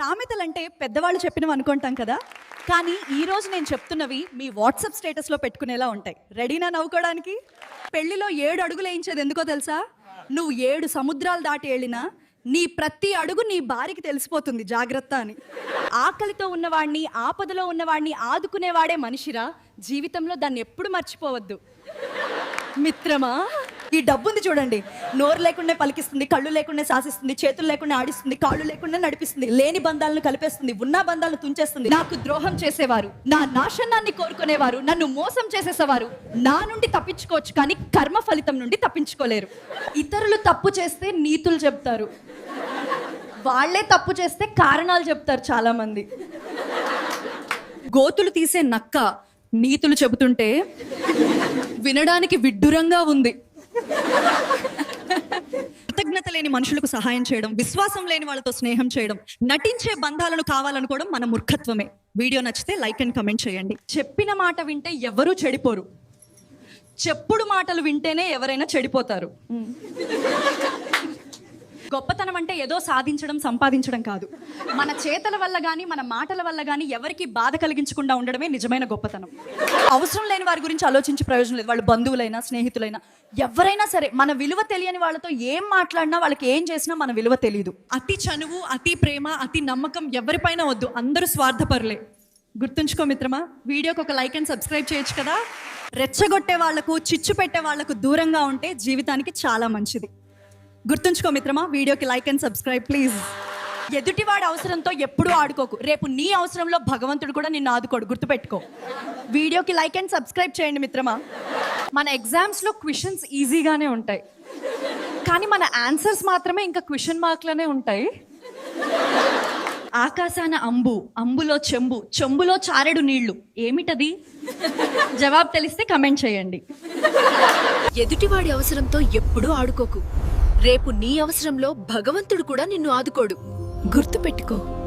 సామెతలు అంటే పెద్దవాళ్ళు చెప్పినవి అనుకుంటాం కదా. కానీ ఈరోజు నేను చెప్తున్నవి మీ వాట్సాప్ స్టేటస్లో పెట్టుకునేలా ఉంటాయి. రెడీనా నవ్వుకోవడానికి? పెళ్ళిలో ఏడు అడుగులు వేయించేది ఎందుకో తెలుసా? నువ్వు ఏడు సముద్రాలు దాటి వెళ్ళినా నీ ప్రతి అడుగు నీ భార్యకి తెలిసిపోతుంది జాగ్రత్త అని. ఆకలితో ఉన్నవాడిని ఆపదలో ఉన్నవాడిని ఆదుకునేవాడే మనిషిరా జీవితంలో దాన్ని ఎప్పుడు మర్చిపోవద్దు. మిత్రమా? ఈ డబ్బుంది చూడండి. నోరు లేకుండా పలికిస్తుంది కళ్ళు లేకుండా శాసిస్తుంది చేతులు లేకుండా ఆడిస్తుంది కాళ్ళు లేకుండా నడిపిస్తుంది లేని బంధాలను కలిపేస్తుంది ఉన్న బంధాలను తుంచేస్తుంది. నాకు ద్రోహం చేసేవారు నా నాశనాన్ని కోరుకునేవారు నన్ను మోసం చేసేసేవారు. నా నుండి తప్పించుకోవచ్చు కానీ కర్మ ఫలితం నుండి తప్పించుకోలేరు. ఇతరులు తప్పు చేస్తే నీతులు చెప్తారు. వాళ్ళే తప్పు చేస్తే కారణాలు చెప్తారు చాలా మంది గోతులు తీసే నక్క నీతులు చెబుతుంటే వినడానికి విడ్డూరంగా ఉంది. కృతజ్ఞత లేని మనుషులకు సహాయం చేయడం విశ్వాసం లేని వాళ్ళతో స్నేహం చేయడం నటించే బంధాలను కావాలనుకోవడం మన మూర్ఖత్వమే. వీడియో నచ్చితే లైక్ అండ్ కమెంట్ చేయండి. చెప్పిన మాట వింటే ఎవరూ చెడిపోరు. చెప్పుడు మాటలు వింటేనే ఎవరైనా చెడిపోతారు. గొప్పతనం అంటే ఏదో సాధించడం సంపాదించడం కాదు. మన చేతల వల్ల కానీ మన మాటల వల్ల కానీ ఎవరికి బాధ కలిగించకుండా ఉండడమే నిజమైన గొప్పతనం. అవసరం లేని వారి గురించి ఆలోచించి ప్రయోజనం లేదు. వాళ్ళు బంధువులైనా స్నేహితులైనా ఎవరైనా సరే మన విలువ తెలియని వాళ్ళతో ఏం మాట్లాడినా వాళ్ళకి ఏం చేసినా మన విలువ తెలియదు అతి చనువు అతి ప్రేమ అతి నమ్మకం ఎవరిపైన వద్దు. అందరూ స్వార్థపరులే. గుర్తుంచుకో మిత్రమా వీడియోకి ఒక లైక్ అండ్ సబ్స్క్రైబ్ చేయొచ్చు కదా? రెచ్చగొట్టే వాళ్ళకు చిచ్చు పెట్టే వాళ్ళకు దూరంగా ఉంటే జీవితానికి చాలా మంచిది. గుర్తుంచుకో మిత్రమా వీడియోకి లైక్ అండ్ సబ్స్క్రైబ్ ప్లీజ్ ఎదుటివాడి అవసరంతో ఎప్పుడూ ఆడుకోకు. రేపు నీ అవసరంలో భగవంతుడు కూడా నిన్ను ఆదుకోడు. గుర్తుపెట్టుకో. వీడియోకి లైక్ అండ్ సబ్స్క్రైబ్ చేయండి మిత్రమా. మన ఎగ్జామ్స్లో క్వశ్చన్స్ ఈజీగానే ఉంటాయి. కానీ మన ఆన్సర్స్ మాత్రమే ఇంకా క్వశ్చన్ మార్క్లోనే ఉంటాయి. ఆకాశాన అంబు అంబులో చెంబు చెంబులో చారెడు నీళ్ళు. ఏమిటది? జవాబు తెలిస్తే కమెంట్ చేయండి. ఎదుటివాడి అవసరంతో ఎప్పుడూ ఆడుకోకు. రేపు నీ అవసరంలో భగవంతుడు కూడా నిన్ను ఆదుకోడు. గుర్తుపెట్టుకో.